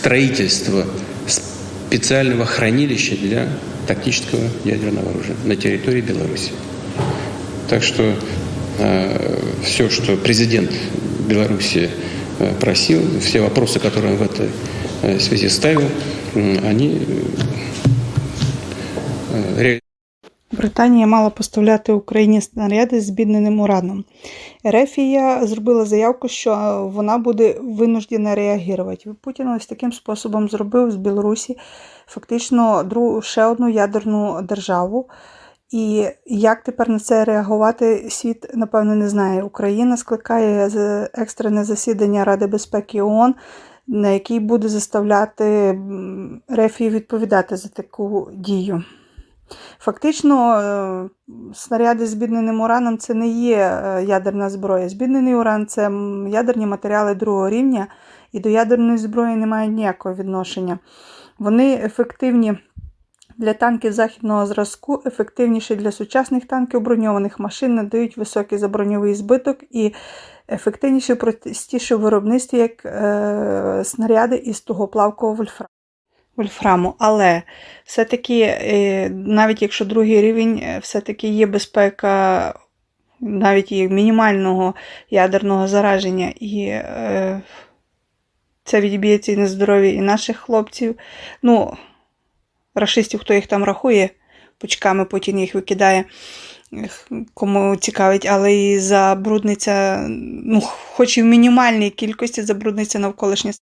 строительство специального хранилища для тактического ядерного оружия на территории Беларуси. Так что все, что президент Беларуси э, просил, все вопросы, которые он в этой э, связи ставил, м, они э, реализованы. Британія мала поставляти Україні снаряди з збідненим ураном. Ерефія зробила заявку, що вона буде винуждена реагувати. Путін ось таким способом зробив з Білорусі фактично другу, ще одну ядерну державу. І як тепер на це реагувати, світ, напевно, не знає. Україна скликає екстрене засідання Ради безпеки ООН, на який буде заставляти Рефію відповідати за таку дію. Фактично, е, снаряди з збідненим ураном це не є е, ядерна зброя. Збіднений уран це ядерні матеріали другого рівня, і до ядерної зброї не мають ніякого відношення. Вони ефективні для танків західного зразку, ефективніші для сучасних танків броньованих машин, надають високий заброньовий збиток і ефективніші, простіші в виробництві як е, снаряди із тугоплавкового вольфраму вольфраму. Але все-таки, е, навіть якщо другий рівень, е, все-таки є безпека навіть і мінімального ядерного зараження, і е, це відб'ється і на здоров'ї і наших хлопців. Ну, рашистів, хто їх там рахує, пучками Путін їх викидає. Кому цікавить, але і забрудниться, ну, хоч і в мінімальній кількості забрудниться навколишнє